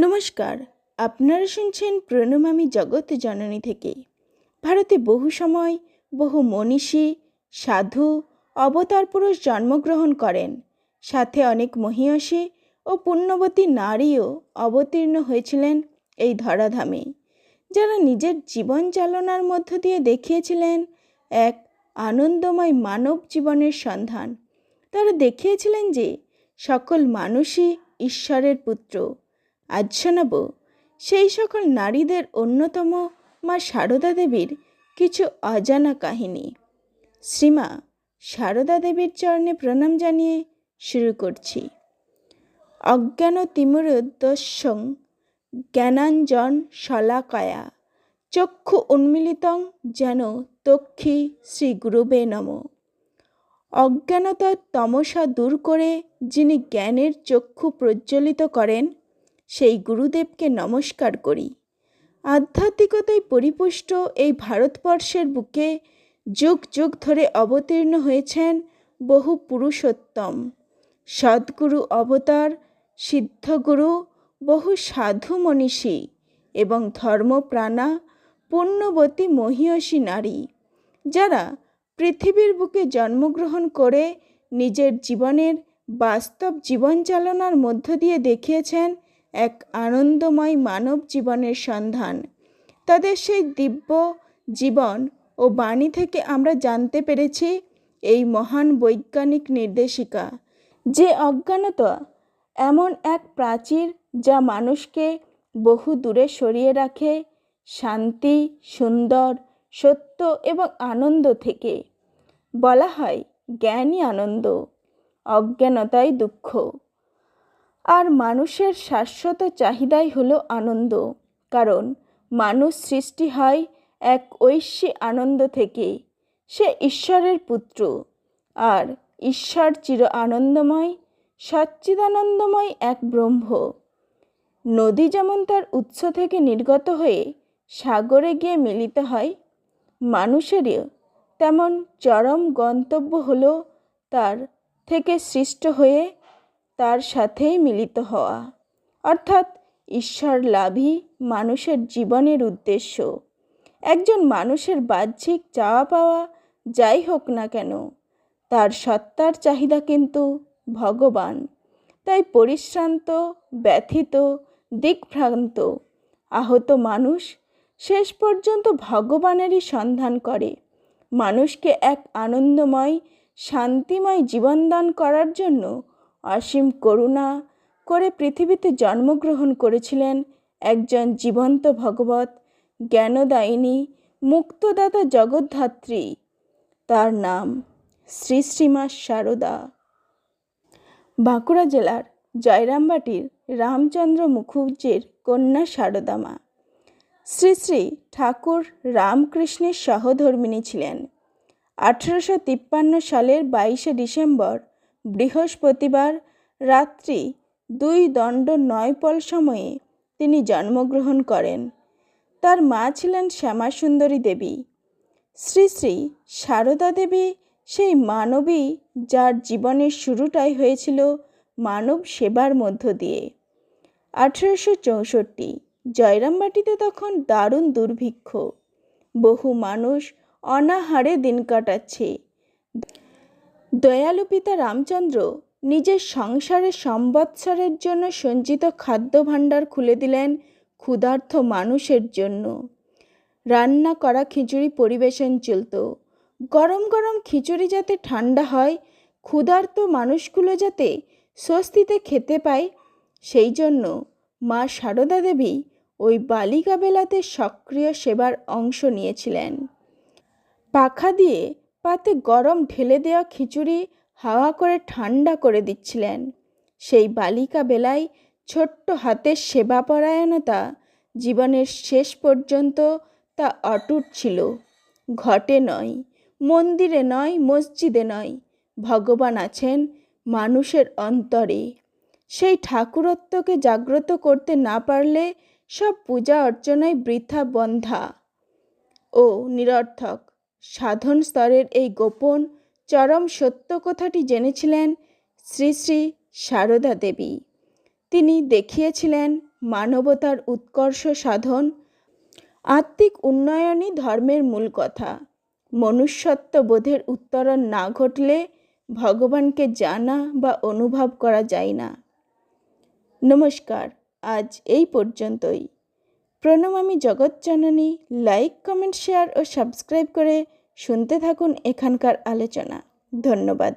নমস্কার, আপনারা শুনছেন প্রণমামী জগৎ জননী থেকে। ভারতে বহু সময় বহু মনীষী, সাধু, অবতার পুরুষ জন্মগ্রহণ করেন। সাথে অনেক মহিয়সী ও পুণ্যবতী নারীও অবতীর্ণ হয়েছিলেন এই ধরাধামে। যারা নিজের জীবন চালনার মধ্য দিয়ে দেখিয়েছিলেন এক আনন্দময় মানব জীবনের সন্ধান, তারা দেখিয়েছিলেন যে সকল মানুষই ঈশ্বরের পুত্র। আজ শোনাব সেই সকল নারীদের অন্যতম মা সারদা দেবীর কিছু অজানা কাহিনী। শ্রীমা, সারদা দেবীর চরণে প্রণাম জানিয়ে শুরু করছি। অজ্ঞান তিমিরোদ্দস্যং জ্ঞানাঞ্জন শলাকায়া, চক্ষু উন্মিলিতং যেন তক্ষী শ্রী গুরুবে নম। অজ্ঞানতার তমসা দূর করে যিনি জ্ঞানের চক্ষু প্রজ্বলিত করেন সেই গুরুদেবকে নমস্কার করি। আধ্যাত্মিকতায় পরিপুষ্ট এই ভারতবর্ষের বুকে যুগ যুগ ধরে অবতীর্ণ হয়েছেন বহু পুরুষোত্তম। সদ্গুরু অবতার, সিদ্ধগুরু, বহু সাধু মনীষী এবং ধর্মপ্রাণা, পুণ্যবতী মহিয়সী নারী, যারা পৃথিবীর বুকে জন্মগ্রহণ করে নিজের জীবনের বাস্তব জীবন চালনার মধ্য দিয়ে দেখিয়েছেন এক আনন্দময় মানব জীবনের সন্ধান। তাদের সেই দিব্য জীবন ও বাণী থেকে আমরা জানতে পেরেছি এই মহান বৈজ্ঞানিক নির্দেশিকা, যে অজ্ঞানতা এমন এক প্রাচীর যা মানুষকে বহু দূরে সরিয়ে রাখে শান্তি, সুন্দর, সত্য এবং আনন্দ থেকে। বলা হয় জ্ঞানই আনন্দ, অজ্ঞানতাই দুঃখ। আর মানুষের শাশ্বত চাহিদাই হলো আনন্দ। কারণ মানুষ সৃষ্টি হয় এক ঐশ্বী আনন্দ থেকে সে ঈশ্বরের পুত্র। আর ঈশ্বর চির আনন্দময়, সচ্চিদানন্দময় এক ব্রহ্ম। নদী যেমন তার উৎস থেকে নির্গত হয়ে সাগরে গিয়ে মিলিত হয় মানুষেরও তেমন চরম গন্তব্য হলো তার থেকে সৃষ্ট হয়ে তার সাথেই মিলিত হওয়া। অর্থাৎ ঈশ্বর লাভই মানুষের জীবনের উদ্দেশ্য। একজন মানুষের বাহ্যিক চাওয়া পাওয়া যাই হোক না কেন, তার সত্তার চাহিদা কিন্তু ভগবান। তাই পরিশ্রান্ত, ব্যথিত, দিকভ্রান্ত, আহত মানুষ শেষ পর্যন্ত ভগবানেরই সন্ধান করে। মানুষকে এক আনন্দময়, শান্তিময় জীবনদান করার জন্য অসীম করুণা করে পৃথিবীতে জন্মগ্রহণ করেছিলেন একজন জীবন্ত ভগবত জ্ঞানদায়িনী মুক্তদাতা জগদ্ধাত্রী। তার নাম শ্রী শ্রীমা শারদা বাঁকুড়া জেলার জয়রামবাটির রামচন্দ্র মুখুজ্জের কন্যা শারদা মা। শ্রী শ্রী ঠাকুর রামকৃষ্ণের সহধর্মিণী ছিলেন। আঠেরোশো তিপ্পান্ন সালের বাইশে ডিসেম্বর বৃহস্পতিবার রাত্রি দুই দণ্ড নয়পল সময়ে তিনি জন্মগ্রহণ করেন। তার মা ছিলেন শ্যামাসুন্দরী দেবী। শ্রী শ্রী সারদা দেবী সেই মানবী যার জীবনের শুরুটাই হয়েছিল মানব সেবার মধ্য দিয়ে। আঠেরোশো চৌষট্টি জয়রামবাটিতে তখন দারুণ দুর্ভিক্ষ। বহু মানুষ অনাহারে দিন কাটাচ্ছে। দয়ালু পিতা রামচন্দ্র নিজের সংসারে সম্বৎসরের জন্য সঞ্চিত খাদ্য ভাণ্ডার খুলে দিলেন ক্ষুধার্থ মানুষের জন্য। রান্না করা খিচুড়ি পরিবেশন চলত। গরম গরম খিচুড়ি যাতে ঠান্ডা হয়, ক্ষুধার্ত মানুষগুলো যাতে স্বস্তিতে খেতে পায়, সেই জন্য মা সারদা দেবী ওই বালিকা বেলাতে সক্রিয় সেবার অংশ নিয়েছিলেন। পাখা দিয়ে পাতে গরম ঢেলে দেওয়া খিচুড়ি হাওয়া করে ঠান্ডা করে দিচ্ছিলেন। সেই বালিকা বেলায় ছোট্ট হাতের সেবাপরায়ণতা জীবনের শেষ পর্যন্ত তা অটুট ছিল। ঘটে নয়, মন্দিরে নয়, মসজিদে নয়, ভগবান আছেন মানুষের অন্তরে। সেই ঠাকুরত্বকে জাগ্রত করতে না পারলে সব পূজা অর্চনায় বৃথা বন্ধা। ও নিরর্থক সাধন স্তরের এই গোপন, চরম সত্য কথাটি জেনেছিলেন শ্রী শ্রী সারদা দেবী। তিনি দেখিয়েছিলেন মানবতার উৎকর্ষ সাধন, আত্মিক উন্নয়নই ধর্মের মূল কথা। মনুষ্যত্ব বোধের উত্তরণ না ঘটলে ভগবানকে জানা বা অনুভব করা যায় না। নমস্কার, আজ এই পর্যন্তই। প্রণমামি জগৎজননী লাইক কমেন্ট শেয়ার ও সাবস্ক্রাইব করে শুনতে থাকুন এখানকার আলোচনা। ধন্যবাদ।